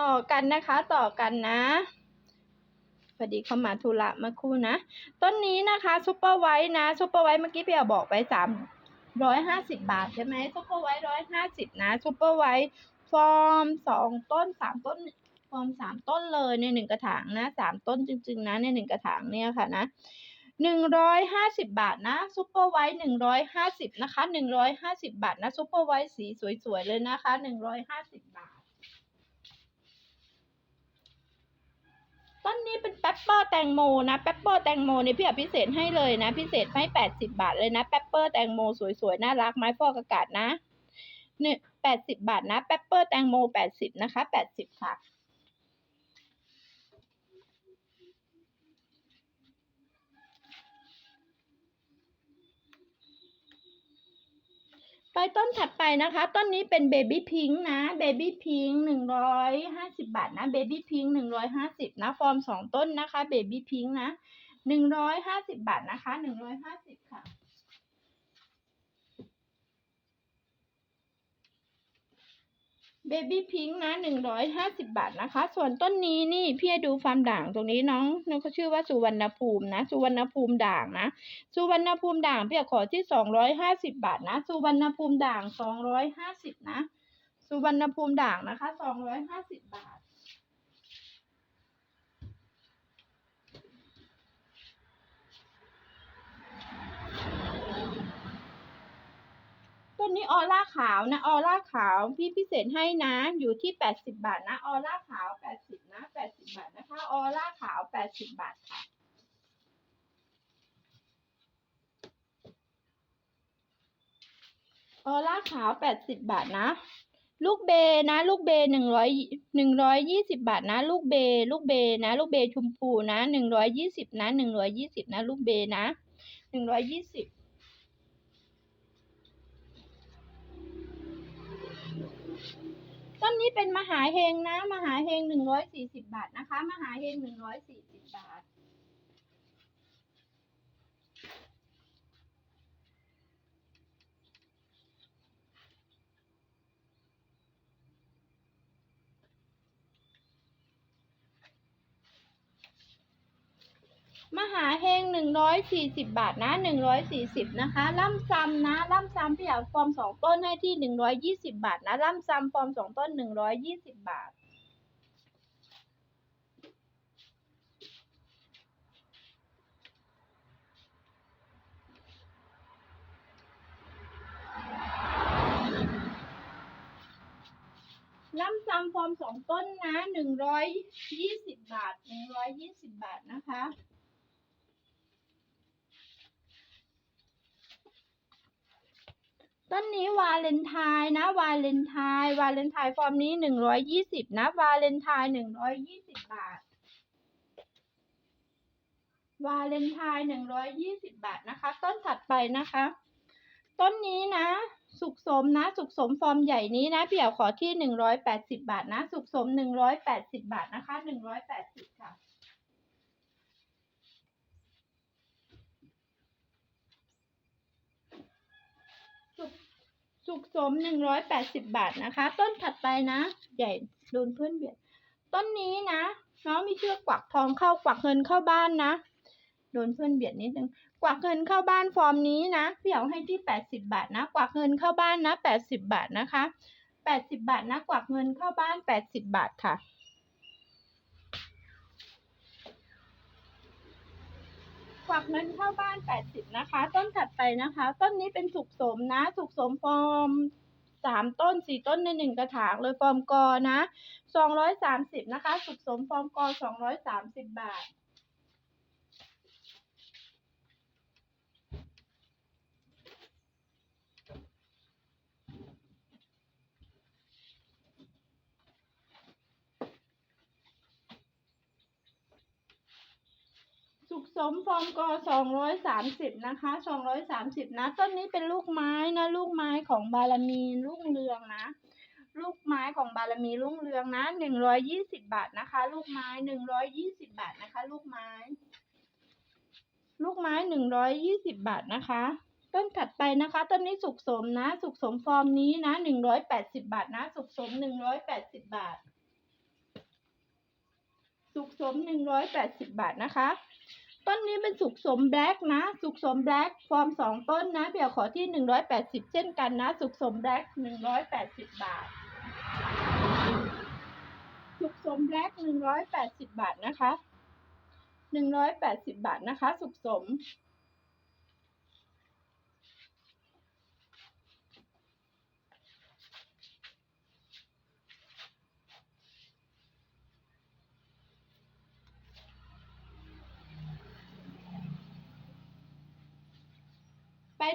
ต่อกันนะคะต่อกันนะพอดีเข้ามาธุระมาคู่นะ ต้นนี้นะคะซุปเปอร์ไวท์นะซุปเปอร์ไวท์เมื่อกี้พี่เอาบอกไปสามร้อยห้าสิบบาทใช่ไหมซุปเปอร์ไวท์ร้อยห้าสิบนะซุปเปอร์ไวท์ฟอร์มสองต้นสามต้นฟอร์มสามต้นเลยในหนึ่งกระถางนะสามต้นจริง ๆ นะในหนึ่งกระถางเนี่ยค่ะนะหนึ่งร้อยห้าสิบบาทนะซุปเปอร์ไวท์หนึ่งร้อยห้าสิบนะคะหนึ่งร้อยห้าสิบบาทนะซุปเปอร์ไวท์สีสวยๆเลยนะคะหนึ่งร้อยห้าสิบบาท ต้นนี้เป็นแป๊ปเปอร์แตงโมนะแป๊ปเปอร์แตงโมเนี่ยพี่อพิเศษให้เลยนะพิเศษให้แปดสิบาทเลยนะแป๊ปเปอร์แตงโมสวยๆน่ารักไม้ฟอกอากาศนะเนี่ยแปดสิบาทนะแป๊ปเปอร์แตงโมแปดสิบนะคะแปดสิบค่ะ ไปต้นถัดไปนะคะ ต้นนี้เป็นเบบี้พิงค์นะเบบี้พิงค์หนึ่งร้อยห้าสิบาทนะเบบี้พิงค์หนึ่งร้อยห้าสิบนะ ฟอร์มสองต้นนะคะเบบี้พิงค์นะหนึ่งร้อยห้าสิบาทนะคะหนึ่งร้อยห้าสิบค่ะ เบบี้พิงค์นะหนึ่งร้อยห้าสิบาทนะคะ ส่วนต้นนี้นี่พี่ดูฟาร์มด่างตรงนี้น้องน้องเขาชื่อว่าสุวรรณภูมินะ สุวรรณภูมิด่างนะ สุวรรณภูมิด่างพี่ขอที่สองร้อยห้าสิบาทนะ สุวรรณภูมิด่างสองร้อยห้าสิบนะ สุวรรณภูมิด่างนะคะสองร้อยห้าสิบบาท ต้ นี้ออร่าขาวนะออร่าขาวพี่พิเศษให้นะอยู่ที่แปดสิบาทนะออร่าขาวแปดสิบนะแปดสิบาทนะคะออร่าขาวแปดสิบาทค่ะออร่าขาวแปดสิบบาทนะ ลูกเบนะ ลูกเบหนึ่งร้อยหนึ่งร้อยยี่สิบาทนะ ลูกเบ ลูกเบนะ ลูกเบชมพูนะหนึ่งร้อยยี่สิบนะหนึ่งร้อยยี่สิบนะ ลูกเบนะหนึ่งร้อยยี่สิบ ต้นนี้เป็นมหาเฮงนะ มหาเฮงหนึ่งร้อยสี่สิบาทนะคะ มหาเฮงหนึ่งร้อยสี่สิบบาท มหาเฮงหนึ่งร้อยสี่สิบบาทนะหนึ่งร้อยสี่สิบนะคะ ล่ำซ้ำนะล่ำซ้ำพี่อยากฟอร์มสองต้นให้ที่หนึ่งร้อยยี่สิบบาทนะล่ำซ้ำฟอร์มสองต้นหนึ่งร้อยยี่สิบบาทล่ำซ้ำฟอร์มสองต้นนะหนึ่งร้อยยี่สิบบาทหนึ่งร้อยยี่สิบบาทนะคะ ต้นนี้วาเลนไทน์นะ วาเลนไทน์วาเลนไทน์ฟอร์มนี้หนึ่งร้อยยี่สิบนะ วาเลนไทน์หนึ่งร้อยยี่สิบบาท วาเลนไทน์หนึ่งร้อยยี่สิบบาทนะคะ ต้นถัดไปนะคะ ต้นนี้นะ สุกสมนะ สุกสมฟอร์มใหญ่นี้นะพี่เอ๋ขอที่หนึ่งร้อยแปดสิบบาทนะ สุกสมหนึ่งร้อยแปดสิบบาทนะคะหนึ่งร้อยแปดสิบค่ะ สุก สุกสมหนึ่งร้อยแปดสิบบาทนะคะ ต้นถัดไปนะ ใหญ่โดนเพื่อนเบียด ต้นนี้นะ น้องมีเชือกกวักทองเข้ากวักเงินเข้าบ้านนะ โดนเพื่อนเบียดนิดนึง กวักเงินเข้าบ้านฟอร์มนี้นะพี่เอาให้ที่แปดสิบาทนะ กวักเงินเข้าบ้านนะแปดสิบาทนะคะแปดสิบาทนะ กวักเงินเข้าบ้านแปดสิบาทค่ะ กวักเงินเข้าบ้านแปดสิบนะคะ ต้นถัดไปนะคะ ต้นนี้เป็นสุกสมนะ สุกสมฟอร์มสามต้นสี่ต้นในหนึ่งกระถางเลยฟอร์มกอนะสองร้อยสามสิบนะคะ สุกสมฟอร์มกอสองร้อยสามสิบบาท สุกสมฟอร์มกอสองร้อยสามสิบนะคะสองร้อยสามสิบนะ ต้นนี้เป็นลูกไม้นะ ลูกไม้ของบารมีรุ่งเรืองนะ ลูกไม้ของบารมีรุ่งเรืองนะหนึ่งร้อยยี่สิบบาทนะคะ ลูกไม้หนึ่งร้อยยี่สิบบาทนะคะ ลูกไม้ ลูกไม้หนึ่งร้อยยี่สิบบาทนะคะ ต้นถัดไปนะคะ ต้นนี้สุกสมนะ สุกสมฟอร์มนี้นะหนึ่งร้อยแปดสิบบาทนะ สุกสมหนึ่งร้อยแปดสิบบาท สุกสมหนึ่งร้อยแปดสิบบาทนะคะ ต้นนี้เป็นสุกสมแบล็กนะ สุกสมแบล็กฟอร์มสองต้นนะเดี๋ยวขอที่หนึ่งร้อยแปดสิบเช่นกันนะ สุกสมแบล็กหนึ่งร้อยแปดสิบบาท สุกสมแบล็กหนึ่งร้อยแปดสิบบาทนะคะหนึ่งร้อยแปดสิบบาทนะคะ สุกสม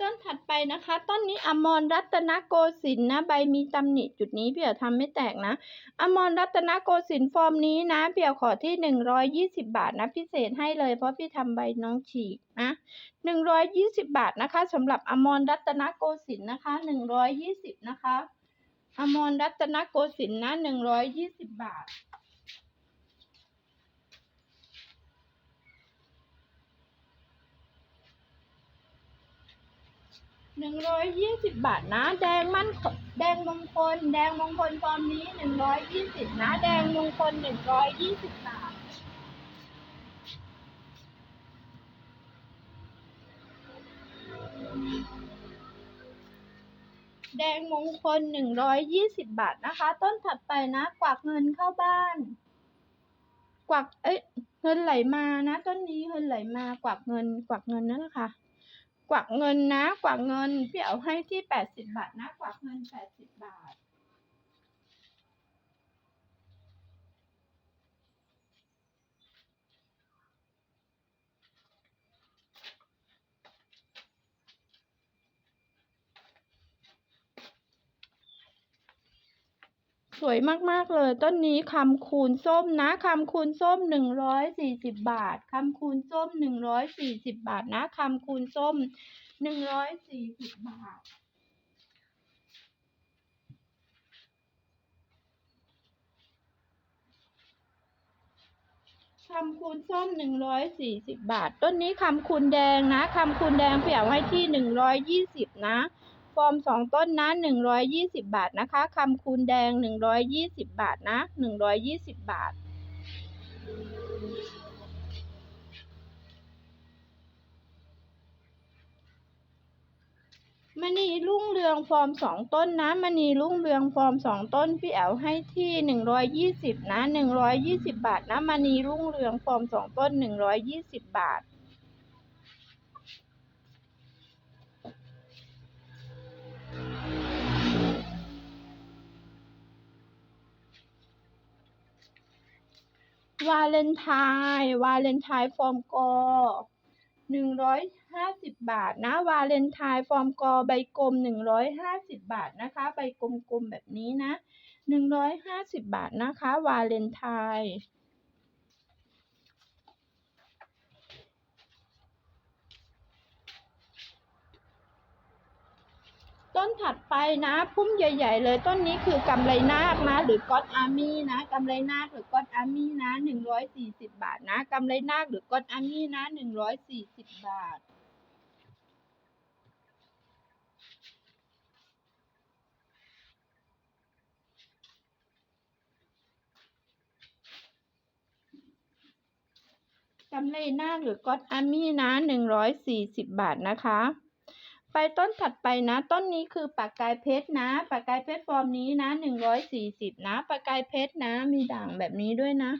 ต้นถัดไปนะคะ ต้นนี้อมรรัตนโกสินทร์นะ ใบมีตำหนิจุดนี้เปี่ยวทำไม่แตกนะ อมรรัตนโกสินทร์ฟอร์มนี้นะเปี่ยวขอที่หนึ่งร้อยยี่สิบาทนะพิเศษให้เลยเพราะพี่ทำใบน้องฉีกนะหนึ่งร้อยยี่สิบาทนะคะสำหรับอมรรัตนโกสินทร์นะคะหนึ่งร้อยยี่สิบนะคะ อมรรัตนโกสินทร์นะหนึ่งร้อยยี่สิบบาท หนึ่งร้อยยี่สิบบาทนะ แดงมั่นแดงมงคล แดงมงคลตอนนี้หนึ่งร้อยยี่สิบนะ แดงมงคลหนึ่งร้อยยี่สิบบาทแดงมงคลหนึ่งร้อยยี่สิบบาทนะคะ ต้นถัดไปนะ กวักเงินเข้าบ้าน กวักเอ้ยเงินไหลมานะ ต้นนี้เงินไหลมากวักเงิน กวักเงินนั่นแหละค่ะ กวักเงินนะ กวักเงินพี่เอาให้ที่แปดสิบบาทนะ กวักเงินแปดสิบบาท สวยมากๆเลย ต้นนี้คำคูณส้มนะคำคูณส้มหนึ่งร้อยสี่สิบบาทคำคูณส้มหนึ่งร้อยสี่สิบบาทนะคำคูณส้มหนึ่งร้อยสี่สิบบาทคำคูณส้มหนึ่งร้อยสี่สิบบาท ต้นนี้คำคูณแดงนะคำคูณแดงเปลี่ยวให้ที่หนึ่งร้อยยี่สิบนะ ฟอร์มสองต้นนะหนึ่งร้อยยี่สิบบาทนะคะคำคูณแดงหนึ่งร้อยยี่สิบบาทนะหนึ่งร้อยยี่สิบบาท มณีรุ่งเรืองฟอร์มสองต้นนะมณีรุ่งเรืองฟอร์มสองต้น พี่แอลให้ที่หนึ่งร้อยยี่สิบนะหนึ่งร้อยยี่สิบบาทนะมณีรุ่งเรืองฟอร์มสองต้นหนึ่งร้อยยี่สิบบาท วาเลนไทน์ วาเลนไทน์ฟอร์มกอหนึ่งร้อยห้าสิบบาทนะ วาเลนไทน์ฟอร์มกอใบกลมหนึ่งร้อยห้าสิบบาทนะคะ ใบกลมๆแบบนี้นะหนึ่งร้อยห้าสิบบาทนะคะ วาเลนไทน์ ต้นถัดไปนะพุ่มใหญ่ ๆ เลยต้นนี้คือกำไรนาคนะหรือก๊อตอาร์มี่นะกำไรนาคหรือก๊อตอาร์มี่นะหนึ่งร้อยสี่สิบบาทนะกำไรนาคหรือก๊อตอาร์มี่นะหนึ่งร้อยสี่สิบบาทกำไรนาคหรือก๊อตอาร์มี่นะหนึ่งร้อยสี่สิบบาทนะคะ ไปต้นถัดไปนะ ต้นนี้คือปากกายเพชรนะ ปากกายเพชรฟอร์มนี้นะหนึ่งร้อยสี่สิบนะ ปากกายเพชรนะ มีด่างแบบนี้ด้วยนะ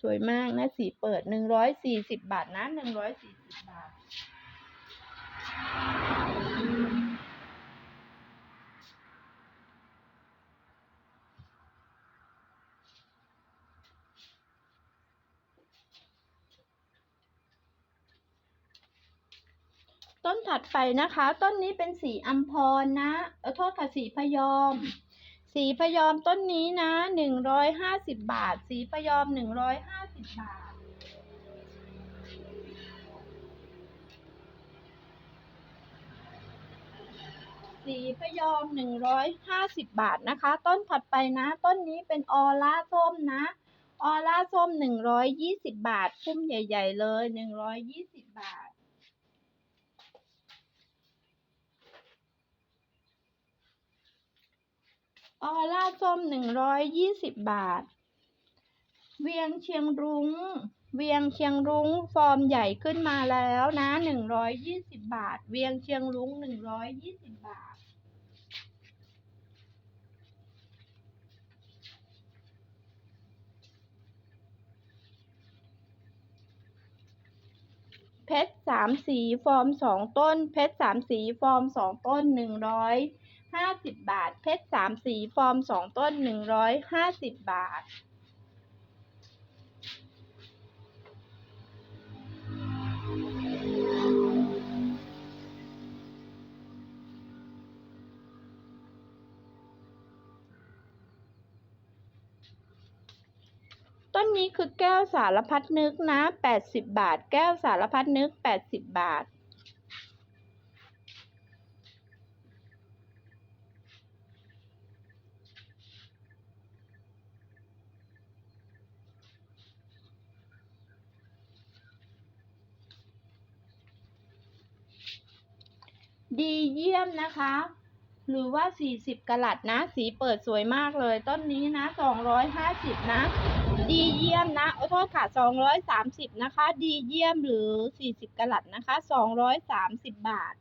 สวยมากนะ สีเปิดหนึ่งร้อยสี่สิบบาทนะหนึ่งร้อยสี่สิบบาท ต้นถัดไปนะคะ ต้นนี้เป็นสีอัมพรนะเออโทษค่ะสีพยอม สีพยอมต้นนี้นะหนึ่งร้อยห้าสิบบาท สีพยอมหนึ่งร้อยห้าสิบบาท สีพยอมหนึ่งร้อยห้าสิบบาทนะคะ ต้นถัดไปนะ ต้นนี้เป็นออร่าส้มนะ ออร่าส้มหนึ่งร้อยยี่สิบบาท พุ่มใหญ่ ๆ เลยหนึ่งร้อยยี่สิบบาท ออร่าส้มหนึ่งร้อยยี่สิบบาท เวียงเชียงรุง้ง เวียงเชียงรุ้ง ฟอร์มใหญ่ขึ้นมาแล้วนะหนึ่งร้อยยี่สิบบาท เวียงเชียงรุ้งหนึ่งร้อยยี่สิบบาทเพชรสามสีฟอร์มสองต้น เพชรสามสีฟอร์มสองต้นหนึ่งร้อย ห้าสิบบาท เพชรสามสีฟอร์มสองต้นหนึ่งร้อยห้าสิบบาท ต้นนี้คือแก้วสารพัดนึกนะ 80 บาท แก้วสารพัดนึก 80 บาท ดีเยี่ยมนะคะ หรือว่า 40กะลัดนะ สีเปิดสวยมากเลย ต้นนี้นะ 250 นะ ดีเยี่ยมนะโอ้โทษค่ะ 230 นะคะ ดีเยี่ยมหรือ 40กะลัดนะคะ 230 บาท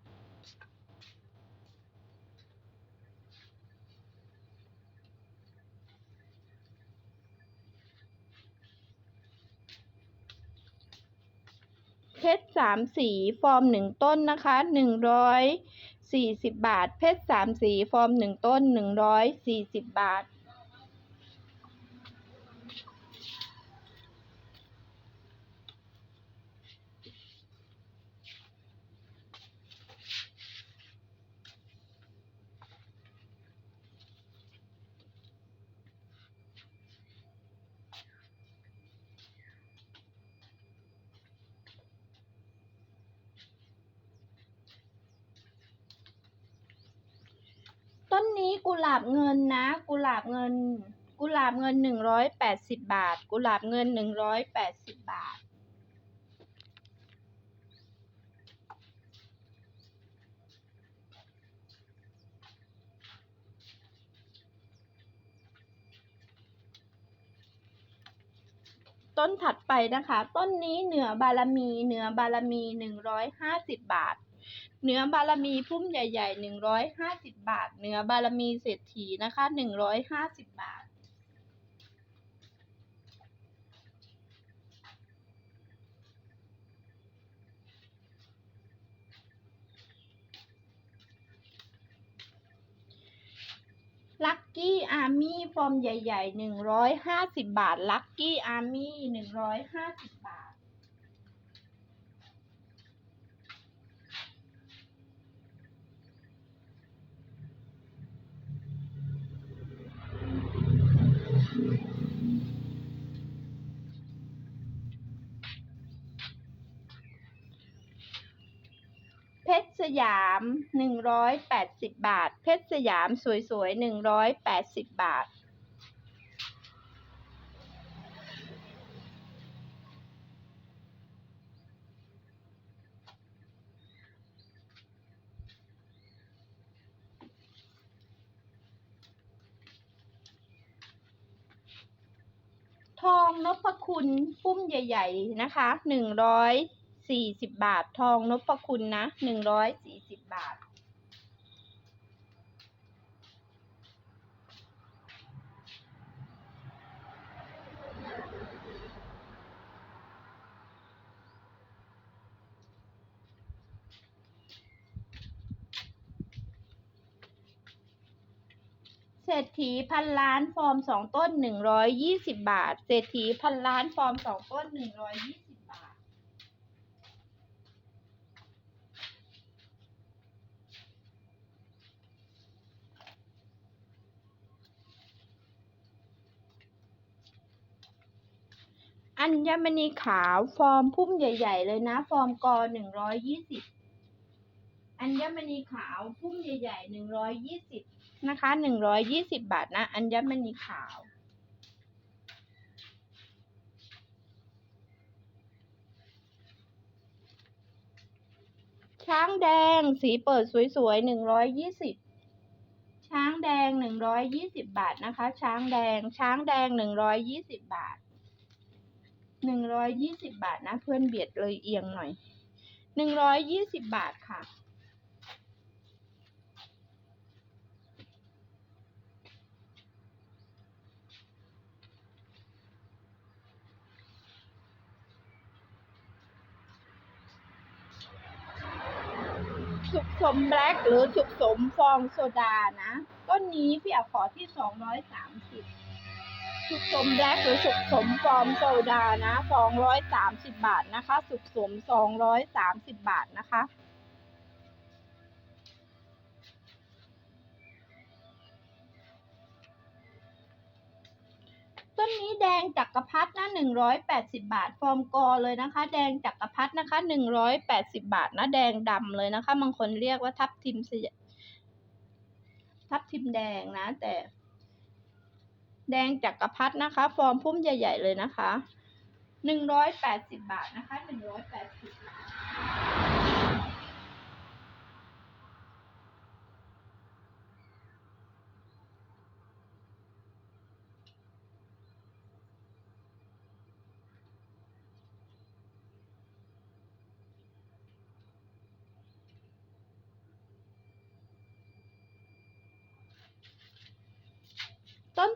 เพชรสามสีฟอร์มหนึ่งต้นนะคะหนึ่งร้อยสี่สิบบาท เพชรสามสีฟอร์มหนึ่งต้นหนึ่งร้อยสี่สิบบาท ต้นนี้กุหลาบเงินนะ กุหลาบเงิน กุหลาบเงินหนึ่งร้อยแปดสิบบาท กุหลาบเงินหนึ่งร้อยแปดสิบบาท ต้นถัดไปนะคะ ต้นนี้เหนือบารมีเหนือบารมีหนึ่งร้อยห้าสิบบาท เหนือบารมีพุ่มใหญ่ๆหนึ่งร้อยห้าสิบบาทเหนือบารมีเศรษฐีนะคะหนึ่งร้อยห้าสิบบาท ลัคกี้อาร์มี่ฟอร์มใหญ่ๆหนึ่งร้อยห้าสิบบาท ลัคกี้อาร์มี่หนึ่งร้อยห้าสิบบาท เพชรส ยามหนึ่งร้อยแปดสิบบาท เพชรสยามสวยๆหนึ่งร้อยแปดสิบบาท ทองนพคุณปุ้มใหญ่ ๆ นะคะหนึ่งร้อย สี่สิบบาท ทองนพคุณนะหนึ่งร้อยสี่สิบบาท เศรษฐีพันล้านฟอร์มสองต้นหนึ่งร้อยยี่สิบบาท เศรษฐีพันล้านฟอร์มสองต้นหนึ่งร้อยยี่สิบ อัญมณีขาวฟอร์มพุ่มใหญ่ ๆ เลยนะ ฟอร์มกอหนึ่งร้อยยี่สิบอัญมณีขาวพุ่มใหญ่ๆหนึ่งร้อยยี่สิบนะคะหนึ่งร้อยยี่สิบบาทนะ อัญมณีขาว ช้างแดงสีเปิดสวยๆหนึ่งร้อยยี่สิบช้างแดงหนึ่งร้อยยี่สิบบาทนะคะ ช้างแดงช้างแดงหนึ่งร้อยยี่สิบบาท หนึ่งร้อยยี่สิบบาทนะ เพื่อนเบียดเลยเอียงหน่อยหนึ่งร้อยยี่สิบบาทค่ะ สุขสมแบล็กหรือสุขสมฟองโซดานะ ต้นนี้พี่อขอที่สองร้อยสามสิบ สุขสมแบล็กหรือสุขสมฟองโซดานะสองร้อยสามสิบบาทนะคะ สุขสมสองร้อยสามสิบบาทนะคะต้นนี้แดงจักรพรรดินะหนึ่งร้อยแปดสิบาท ฟอร์มกอเลยนะคะ แดงจักรพรรดินะคะหนึ่งร้อยแปดสิบาทนะ แดงดำเลยนะคะ บางคนเรียกว่าทับทิมสยทับทิมแดงนะ แต่ แดงจักกรพรรดินะคะ ฟอร์มพุ่มใหญ่ ๆ เลยนะคะ 180 บาทนะคะ 180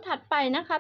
ถัดไปนะคะ